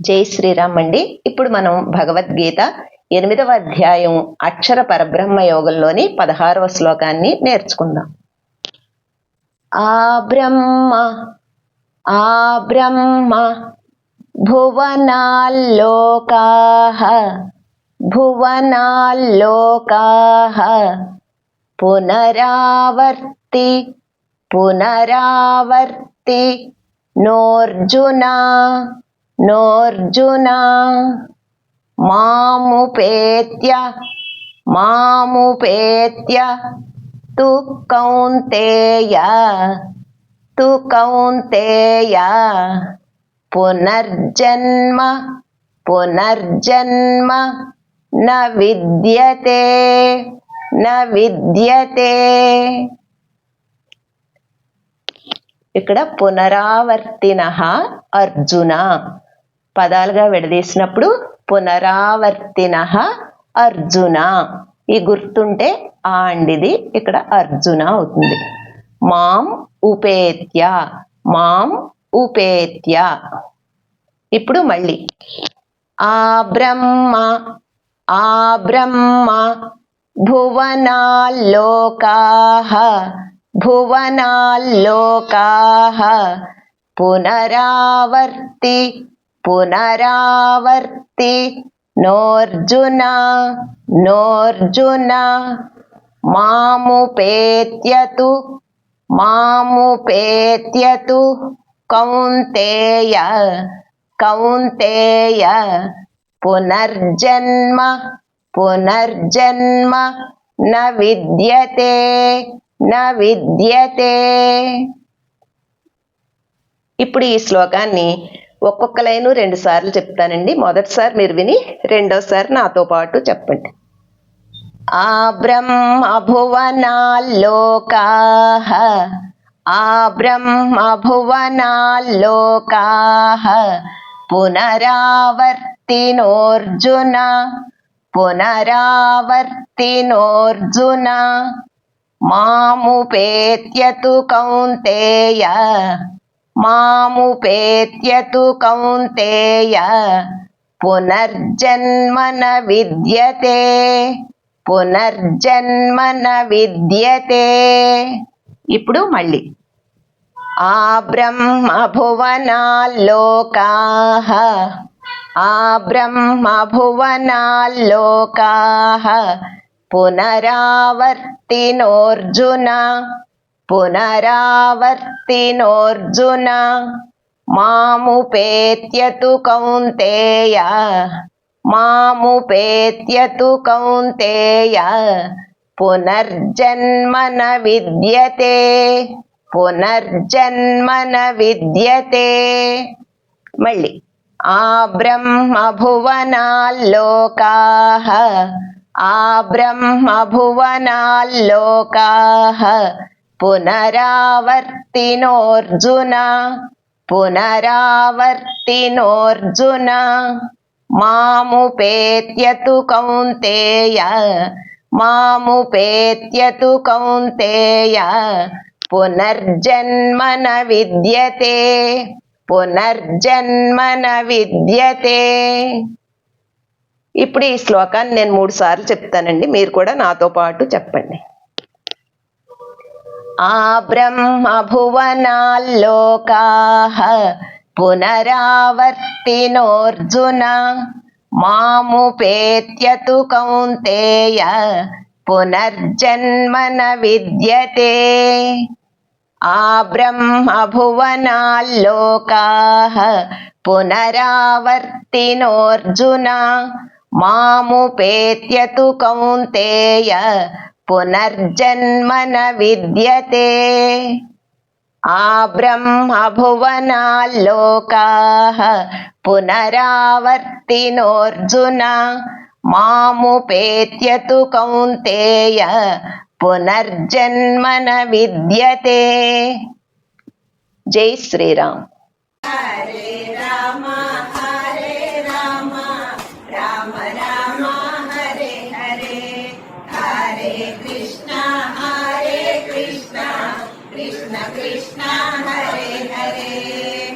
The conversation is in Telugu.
జై శ్రీరామ్ అండి. ఇప్పుడు మనం భగవద్గీత ఎనిమిదవ అధ్యాయం అక్షర పరబ్రహ్మ యోగంలోని పదహారవ శ్లోకాన్ని నేర్చుకుందాం. ఆ బ్రహ్మ ఆ బ్రహ్మ భువనాల్లోకా భువనాల్లోకా పునరావర్తి పునరావర్తి నోర్జునా నోర్జున మాముపేత్య మాముపేత్య తు కౌంతేయ తు కౌంతేయ. పునర్జన్మ పునర్జన్మ న విద్యతే న విద్యతే. ఇక్కడ పునరావర్తిన అర్జున. పదాలుగా విడదీసినప్పుడు పునరావర్తిన అర్జున. ఈ గుర్తుంటే ఆ అండిది ఇక్కడ అర్జున అవుతుంది. మాం ఉపేత్య మాం ఉపేత్య. ఇప్పుడు మళ్ళీ. ఆ బ్రహ్మ ఆ బ్రహ్మ భువనాల్లోకా భువనాల్లోకా పునరావర్తి పునరావర్తి. నోర్జున నోర్జున మాముపేత్యతు మాముపేత్యతు కౌంతేయ కౌంతేయ పునర్జన్మ పునర్జన్మ న విద్యతే న విద్యతే. ఇప్పుడు ఈ శ్లోకాన్ని ఒక్కొక్క లైను రెండు సార్లు చెప్తానండి. మొదటిసారి మీరు విని రెండోసారి నాతో పాటు చెప్పండి. ఆ బ్రహ్మ భువనాల్లోకా ఆ బ్రహ్మ భువనాల్లోకా పునరావర్తినోర్జున పునరావర్తినోర్జున మాముపేత్యతు కౌంతేయ మాముపేత్యతు కౌంతేయ పునర్జన్మన విద్యతే పునర్జన్మన విద్యతే. ఇప్పుడు మళ్ళీ. ఆ బ్రహ్మ భువనాల్లోకా ఆ బ్రహ్మ భువనాల్లోకా పునరావర్తినోర్జున పునరావర్తినోర్జున మాముపేత్యతు కౌంతేయ మాముపేత్యతు కౌంతేయ పునర్జన్మన విద్యతే పునర్జన్మన విద్యతే. మళ్ళీ ఆ బ్రహ్మభువనాల్లోకా ఆ బ్రహ్మభువనాల్లోకా పునరావర్తినోర్జున పునరావర్తినోర్జున మాముపేత్యతు కౌంతేయ మాముపేత్యతు కౌంతేయ పునర్జన్మన విద్యతే పునర్జన్మన విద్యతే. ఇప్పుడు ఈ శ్లోకాన్ని నేను మూడు సార్లు చెప్తానండి మీరు కూడా నాతో పాటు చెప్పండి. ఆ బ్రహ్మభువనాల్లోకా పునరావర్తినోర్జున మాముపేత్యతు కౌంతేయ పునర్జన్మన విద్యతే. ఆ బ్రహ్మభువనాల్లోకా పునరావర్తినోర్జున మాముపేత్యతు కౌంతేయ పునర్జన్మన విద్యతే. ఆ బ్రహ్మ భువనాల్లోకా పునరావర్తినోర్జున మాముపేత్యతు కౌంతేయ పునర్జన్మన విద్యతే. జై శ్రీరామ్. Krishna Hare Hare.